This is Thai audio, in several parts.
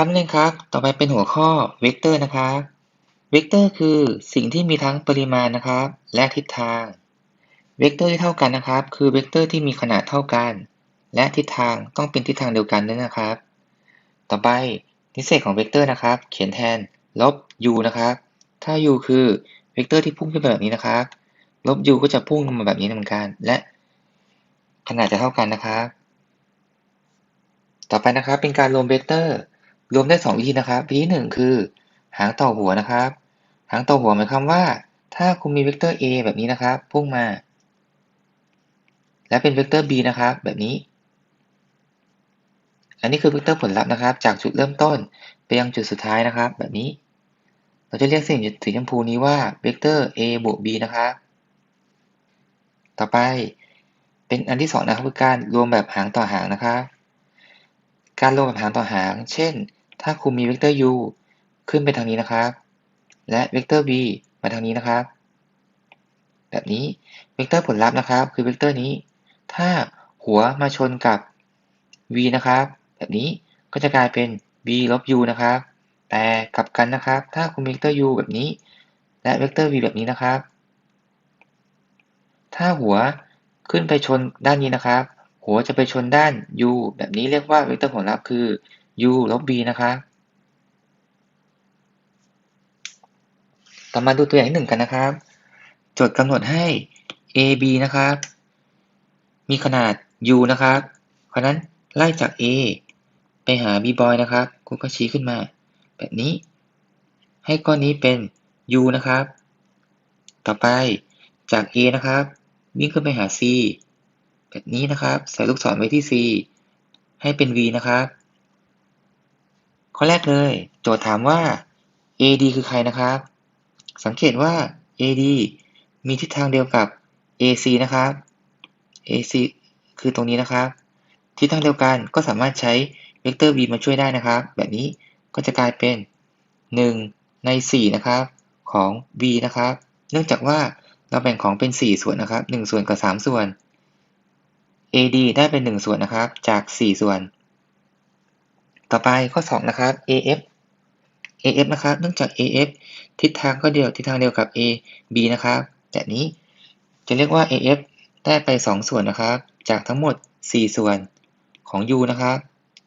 ครับนักเรียนครับ ต่อไปเป็นหัวข้อเวกเตอร์นะครับ เวกเตอร์คือสิ่งที่มีทั้งปริมาณนะครับ และทิศทาง เวกเตอร์ที่เท่ากันนะครับ คือเวกเตอร์ที่มีขนาดเท่ากัน และทิศทางต้องเป็นทิศทางเดียวกันด้วยนะครับ ต่อไปนิเศษของเวกเตอร์นะครับ เขียนแทนลบ u นะครับ ถ้า u คือเวกเตอร์ที่พุ่งขึ้นแบบนี้นะครับ ลบ u ก็จะพุ่งลงมาแบบนี้เหมือนกัน และขนาดจะเท่ากันนะครับ ต่อไปนะครับเป็นการรวมเวกเตอร์ รวมได้2วิธีนะครับ วิธีหนึ่งคือ หางต่อหัวนะครับ หางต่อหัวหมายความว่า ถ้าคุณมีเวกเตอร์ a แบบนี้นะครับ พุ่งมา และเป็นเวกเตอร์ b นะครับ แบบนี้ อันนี้คือเวกเตอร์ผลลัพธ์นะครับ จากจุดเริ่มต้นไปยังจุดสุดท้ายนะครับ แบบนี้ เราจะเรียกสิ่งสีชมพูนี้ว่าเวกเตอร์ a บวก b นะครับ ต่อไปเป็นอันที่สองนะครับคือการรวมแบบหางต่อหางนะครับ การรวมแบบหางต่อหาง เช่น ถ้าคุณมีเวกเตอร์ u ขึ้นไปทางนี้นะครับ และเวกเตอร์ v มาทางนี้นะครับ แบบนี้เวกเตอร์ผลลัพธ์นะครับ คือเวกเตอร์นี้ ถ้าหัวมาชนกับ v นะครับ แบบนี้ก็จะกลายเป็น v ลบ u นะครับ แต่กลับกันนะครับ ถ้าคุณมีเวกเตอร์ u แบบนี้ และเวกเตอร์ v แบบนี้นะครับ ถ้าหัวขึ้นไปชนด้านนี้นะครับ หัวจะไปชนด้าน u แบบนี้เรียกว่าเวกเตอร์ผลลัพธ์คือ u ลบ b นะครับต่อมาดูตัวอย่างที่หนึ่งกันนะครับ โจทย์กำหนดให้ a b นะครับ มีขนาด u นะครับ เพราะนั้นไล่จาก a ไปหา b boy นะครับคุณก็ชี้ขึ้นมา แบบนี้ ให้ก้อนนี้เป็น u นะครับ ต่อไปจาก a นะครับวิ่งขึ้นไปหา c แบบนี้นะครับ ใส่ลูกศรไว้ที่ c ให้เป็น v นะครับ ข้อแรกเลย โจทย์ถามว่า AD คือใครนะครับ สังเกตว่า AD มีทิศทางเดียวกับ AC นะครับ AC คือตรงนี้นะครับ ทิศทางเดียวกันก็สามารถใช้เวกเตอร์ v มาช่วยได้นะครับ แบบนี้ก็จะกลายเป็น 1 ใน 4 นะครับของ v นะครับ เนื่องจากว่าเราแบ่งของเป็น 4 ส่วนนะครับ 1 ส่วนกับ 3 ส่วน AD ได้เป็น 1 ส่วนนะครับ จาก 4 ส่วน ต่อไปข้อ 2 นะครับ AF AF นะครับ เนื่องจาก AF ทิศทางก็เดียวทิศทางเดียวกับ AB นะครับแบบนี้จะเรียกว่า AF ได้ไป 2 ส่วนนะครับ จากทั้งหมด 4 ส่วนของ U นะครับ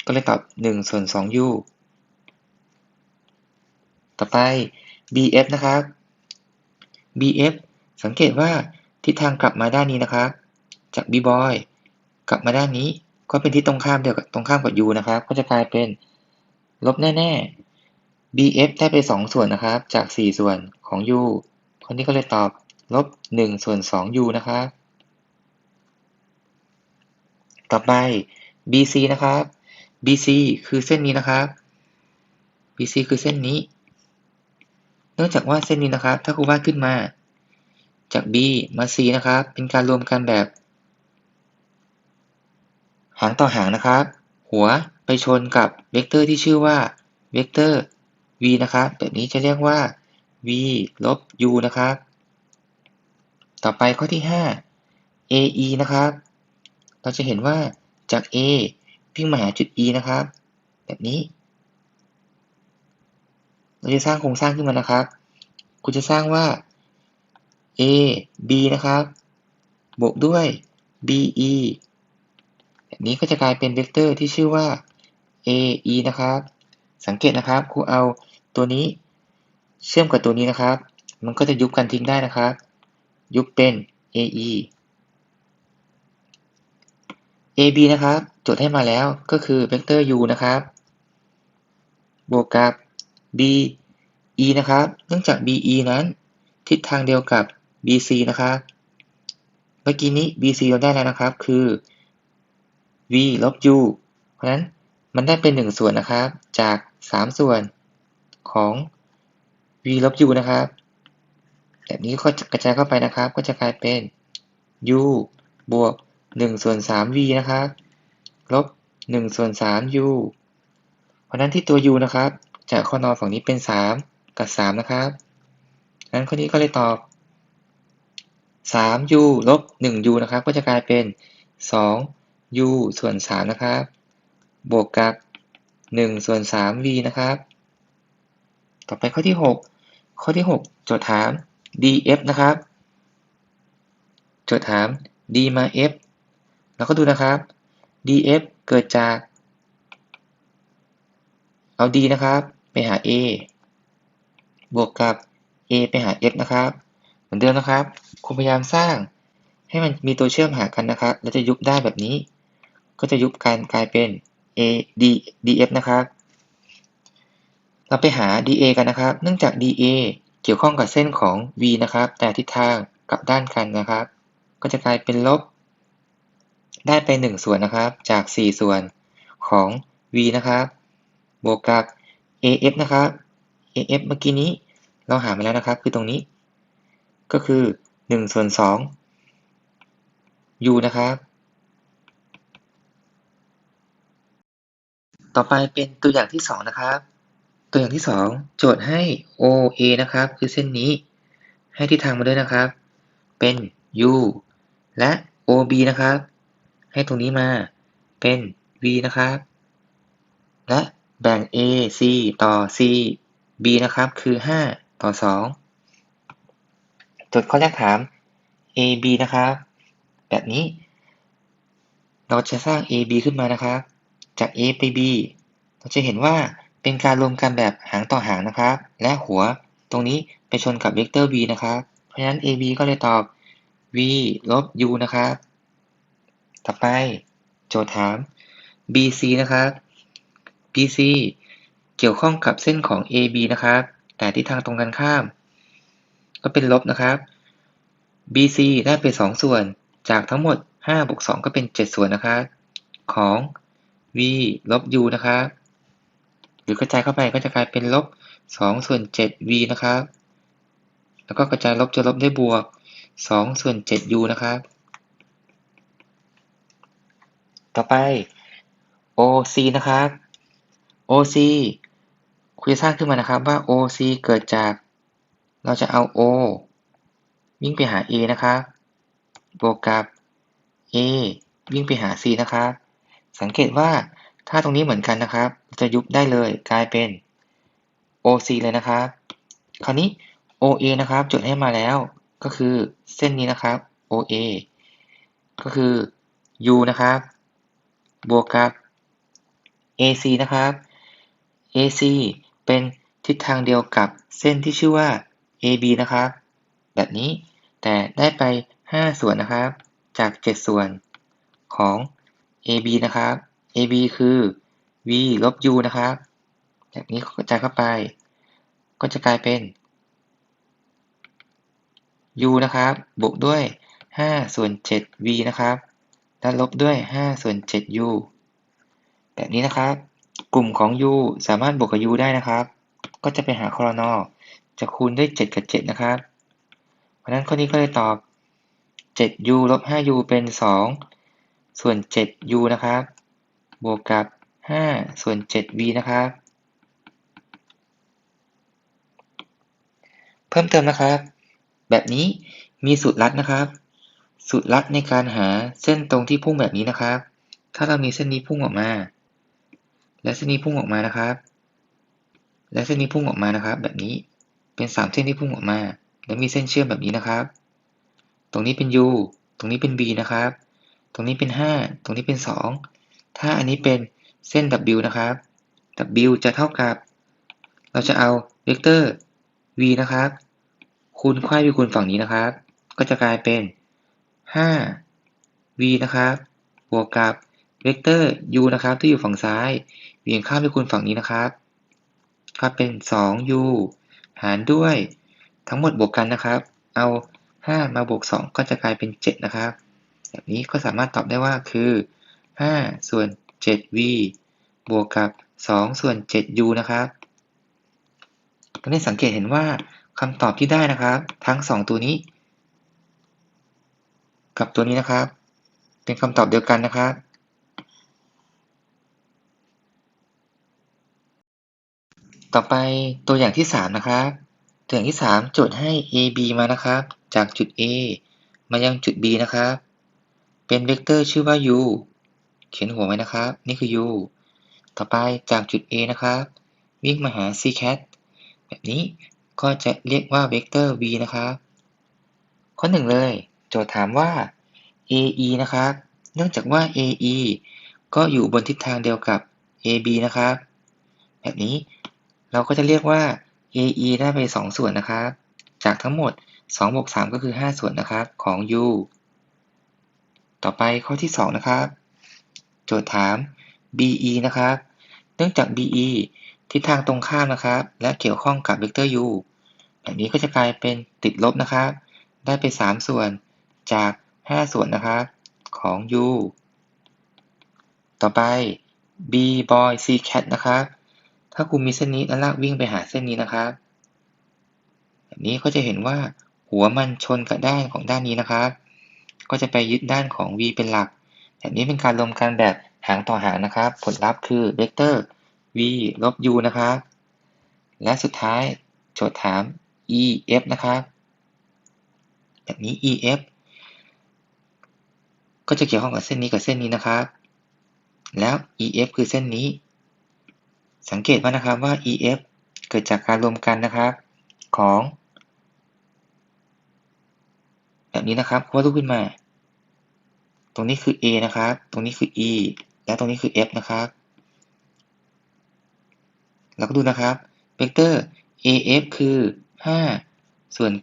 ก็เลยตอบ 1 ส่วน 2U ต่อไป BF นะครับ BF สังเกตว่าทิศทางกลับมาด้านนี้นะครับ จาก B boy กลับมาด้านนี้ ก็เป็นทิศตรงข้ามเดียวกับตรงข้ามกับ U นะครับ ก็จะกลายเป็นลบแน่ๆ BF ได้ไป 2 ส่วนนะครับ จาก 4 ส่วนของ U คนนี้ก็เลยตอบลบ1ส่วน 2U นะครับ ต่อไป BC นะครับ BC คือเส้นนี้นะครับ BC คือเส้นนี้ เนื่องจากว่าเส้นนี้นะครับ ถ้าครูวาดขึ้นมาจาก B มา C นะครับ เป็นการรวมกันแบบ หางต่อหางนะครับ หัวไปชนกับเวกเตอร์ที่ชื่อว่าเวกเตอร์ v นะครับ แบบนี้จะเรียกว่า v ลบ u นะครับ ต่อไปข้อที่ 5 ae นะครับ เราจะเห็นว่าจาก a วิ่งมาหาจุด e นะครับ แบบนี้ เราจะสร้างโครงสร้างขึ้นมานะครับ คุณจะสร้างว่า a b นะครับ บวกด้วย be แบบนี้ก็จะกลายเป็นเวกเตอร์ที่ชื่อว่า ae นะครับ สังเกตนะครับครูเอาตัวนี้เชื่อมกับตัวนี้นะครับ มันก็จะยุบกันทิ้งได้นะครับ ยุบเป็น ae ab นะครับจทย์ให้มาแล้วก็คือเวกเตอร์ u นะครับ บวกกับ be นะครับ เนื่องจาก be นั้นทิศทางเดียวกับ bc นะครับ เมื่อกี้นี้ bc เราได้แล้วนะครับ คือ v ลบ u เพราะนั้นมันได้เป็น 1 ส่วนนะครับ จาก 3 ส่วนของ v ลบ u นะครับแบบนี้ก็กระจายเข้าไปนะครับ ก็จะกลายเป็น u บวก1ส่วน 3v นะครับ ลบ1ส่วน 3u เพราะนั้นที่ตัว u นะครับ จากข้อนอฝั่งนี้เป็น 3 กับ 3 นะครับนั้นข้อนี้ก็เลยตอบ 3u ลบ 1u นะครับ ก็จะกลายเป็น u ส่วน3นะครับ บวกกับ 1 ส่วน 3v นะครับ ต่อไปข้อที่ 6 ข้อที่ 6 โจทย์ถาม df นะครับ โจทย์ถาม d มา f เราก็ดูนะครับ df เกิดจาก เอา d นะครับ ไปหา a บวกกับ a ไปหา f นะครับ เหมือนเดิมนะครับ คุณพยายามสร้างให้มันมีตัวเชื่อมหากันนะครับ แล้วจะยุบได้แบบนี้ ก็จะยุบกันกลายเป็น a d df นะครับเราไปหา dA กันนะครับ เนื่องจาก dA เกี่ยวข้องกับเส้นของ v นะครับ แต่ทิศทางกลับด้านกันนะครับ ก็จะกลายเป็นลบ ได้ไป 1 ส่วนนะครับ จาก 4 ส่วนของ v นะครับ บวกกับ AF นะครับ AF เมื่อกี้นี้เราหามาแล้วนะครับ คือตรงนี้ ก็คือ1ส่วน2 u นะครับ ต่อไปเป็นตัวอย่างที่ 2 นะครับ ตัวอย่างที่ 2 โจทย์ให้ OA นะครับ คือเส้นนี้ ให้ทิศทางมาด้วยนะครับ เป็น u และ OB นะครับ ให้ตรงนี้มาเป็น v นะครับ และแบ่ง AC ต่อ CB นะครับ คือ 5 ต่อ 2 โจทย์ข้อแรกถาม AB นะครับ แบบนี้ เราจะสร้าง AB ขึ้นมานะครับ จาก A ไป B เราจะเห็นว่าเป็นการรวมกันแบบหางต่อหางนะครับ และหัวตรงนี้ไปชนกับเวกเตอร์ v นะครับ เพราะฉะนั้น AB ก็เลยตอบ v ลบ u นะครับ ต่อไปโจทย์ถาม BC นะครับ BC เกี่ยวข้องกับเส้นของ AB นะครับ แต่ทิศทางตรงกันข้าม ก็เป็นลบนะครับ BC ได้ไป2ส่วน จากทั้งหมด5บวก2ก็เป็น 7 ส่วนนะครับ ของ v ลบ u นะครับ หรือกระจายเข้าไปก็จะกลายเป็นลบ2ส่วน 7v นะครับ แล้วก็กระจายลบจะลบได้บวก2ส่วน 7u นะครับ ต่อไป OC นะครับ OC คุณจะสร้างขึ้นมานะครับว่า OC เกิดจาก เราจะเอา O วิ่งไปหา A นะครับ บวกกับ A วิ่งไปหา C นะครับ สังเกตว่าถ้าตรงนี้เหมือนกันนะครับ จะยุบได้เลยกลายเป็น OC เลยนะครับ คราวนี้ OA นะครับจดให้มาแล้วก็คือเส้นนี้นะครับ OA ก็คือ U นะครับ บวกกับ AC นะครับ AC เป็นทิศทางเดียวกับเส้นที่ชื่อว่า AB นะครับ แบบนี้แต่ได้ไป 5 ส่วนนะครับ จาก 7 ส่วนของ AB นะครับ AB คือ v ลบ u นะครับแบบนี้กระจายเข้าไป ก็จะกลายเป็น u นะครับ บวกด้วย5ส่วน 7v นะครับและลบด้วย5ส่วน 7u แบบนี้นะครับ กลุ่มของ u สามารถบวกกับ u ได้นะครับ ก็จะไปหาคอรนอจะคูณด้วย 7 กับ 7 นะครับ เพราะนั้นข้อนี้ก็เลยตอบ 7u ลบ 5u เป็น 2 ส่วน 7u นะครับ บวกกับ 5 ส่วน 7v นะครับ เพิ่มเติมนะครับ แบบนี้มีสูตรลัดนะครับ สูตรลัดในการหาเส้นตรงที่พุ่งแบบนี้นะครับ ถ้าเรามีเส้นนี้พุ่งออกมา และเส้นนี้พุ่งออกมานะครับ และเส้นนี้พุ่งออกมานะครับ แบบนี้เป็น 3 เส้นที่พุ่งออกมา และมีเส้นเชื่อมแบบนี้นะครับ ตรงนี้เป็น u ตรงนี้เป็น b นะครับ ตรงนี้เป็น 5 ตรงนี้เป็น 2 ถ้าอันนี้เป็นเส้น w นะครับ w จะเท่ากับ เราจะเอาเวกเตอร์ v นะครับ คูณไขว้ไปคูณฝั่งนี้นะครับ ก็จะกลายเป็น 5v นะครับ บวกกับเวกเตอร์ u นะครับที่อยู่ฝั่งซ้าย เวียงข้ามไปคูณฝั่งนี้นะครับก็เป็น 2u หารด้วยทั้งหมดบวกกันนะครับ เอา 5 มาบวก 2 ก็จะกลายเป็น 7 นะครับ แบบนี้ก็สามารถตอบได้ว่าคือ 5 ส่วน 7v บวกกับ 2 ส่วน 7u นะครับก็ได้สังเกตเห็นว่าคำตอบที่ได้นะครับ ทั้ง 2 ตัวนี้ กับตัวนี้นะครับ เป็นคำตอบเดียวกันนะครับต่อไปตัวอย่างที่ 3 นะครับ ตัวอย่างที่ 3 โจทย์ให้ AB มานะครับ จากจุด A มายังจุด B นะครับ เป็นเวกเตอร์ชื่อว่า u เขียนหัวไว้นะครับ นี่คือ u ต่อไปจากจุด A นะครับ วิ่งมาหา ccat แบบนี้ก็จะเรียกว่าเวกเตอร์ v นะครับ ข้อหนึ่งเลย โจทย์ถามว่า ae นะครับ เนื่องจากว่า ae ก็อยู่บนทิศทางเดียวกับ ab นะครับ แบบนี้เราก็จะเรียกว่า ae ได้ไป 2 ส่วนนะครับ จากทั้งหมด2บวก3ก็คือ 5 ส่วนนะครับของ u ต่อไปข้อที่ 2 นะครับ โจทย์ถาม be นะครับ เนื่องจาก be ทิศทางตรงข้ามนะครับ และเกี่ยวข้องกับเวกเตอร์ u แบบนี้ก็จะกลายเป็นติดลบนะครับ ได้ไป 3 ส่วนจาก 5 ส่วนนะครับของ u ต่อไป b boy c cat นะครับ ถ้าคุณมีเส้นนี้และลากวิ่งไปหาเส้นนี้นะครับ แบบนี้ก็จะเห็นว่าหัวมันชนกับด้านของด้านนี้นะครับ ก็จะไปยึดด้านของ v เป็นหลักแบบนี้เป็นการรวมกันแบบหางต่อหางนะครับ ผลลัพธ์คือเวกเตอร์ v ลบ u นะครับ และสุดท้ายโจทย์ถาม ef นะครับ แบบนี้ ef ก็จะเกี่ยวข้องกับเส้นนี้กับเส้นนี้นะครับ แล้ว ef คือเส้นนี้ สังเกตว่านะครับว่า ef เกิดจากการรวมกันนะครับของ แบบนี้นะครับวาดรูปขึ้นมา ตรงนี้คือ a นะครับ ตรงนี้คือ e และตรงนี้คือ f นะครับ เราก็ดูนะครับ เวกเตอร์ af คือ 5 ส่วน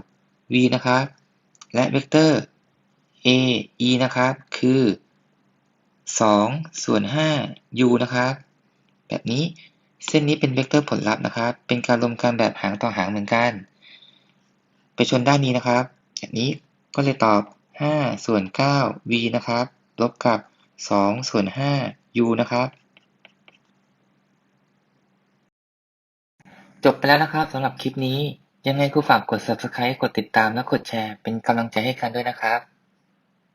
9 v นะครับ และเวกเตอร์ ae นะครับ คือ 2 ส่วน 5 u นะครับ แบบนี้เส้นนี้เป็นเวกเตอร์ผลลัพธ์นะครับ เป็นการรวมกันแบบหางต่อหางเหมือนกัน ไปชนด้านนี้นะครับ แบบนี้ก็เลยตอบ 5 ส่วน 9 v นะครับ ลบกับ 2 ส่วน 5 u นะครับ จบไปแล้วนะครับสำหรับคลิปนี้ ยังไงกูฝากกด subscribe กดติดตามและกดแชร์ เป็นกำลังใจให้กันด้วยนะครับ